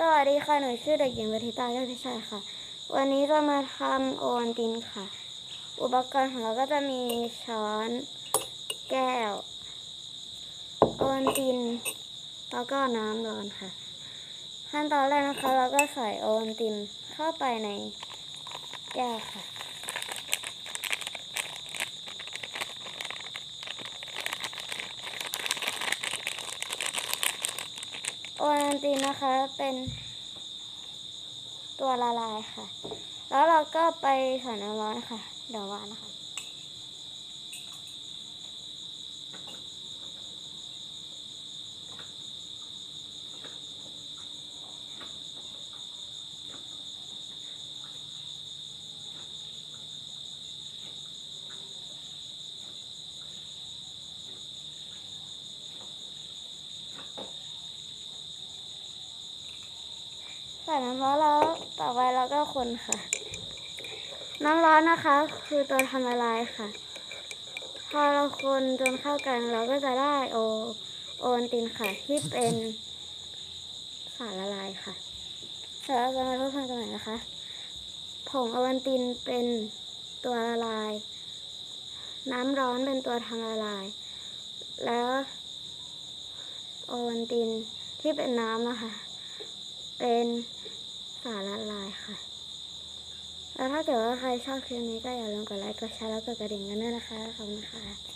สวัสดีค่ะ หนูชื่อเด็กหญิงวัทิตายอดพิชัยค่ะ วันนี้จะมาทำโอวัลตินค่ะ อุปกรณ์ของเราก็จะมีช้อน แก้ว โอวัลติน แล้วก็น้ำร้อนค่ะ ขั้นตอนแรกนะคะ เราก็ใส่โอวัลตินเข้าไปในแก้วค่ะ โอวันตินนะคะเป็นตัวละลายค่ะ แล้วเราก็ไปใส่น้ำร้อนค่ะ เดี๋ยววานนะคะ ใส่น้ำร้อนแล้วต่อไปเราก็คนค่ะ น้ำร้อนนะคะ คือตัวทำละลายค่ะ พอเราคนจนเข้ากันเราก็จะได้โอโอวัลตินค่ะ ที่เป็นสารละลายค่ะเดี๋ยวเราจะมาทบทวนกันใหม่นะคะผงโอวัลตินเป็นตัวละลาย น้ำร้อนเป็นตัวทำละลาย แล้วโอวัลตินที่เป็นน้ำนะคะ เป็นสารละลายค่ะ แล้วถ้าเกิดว่าใครชอบคลิปนี้ก็อย่าลืมกดไลค์ กดแชร์ แล้วกดกระดิ่งกันด้วยนะคะ ขอบคุณค่ะ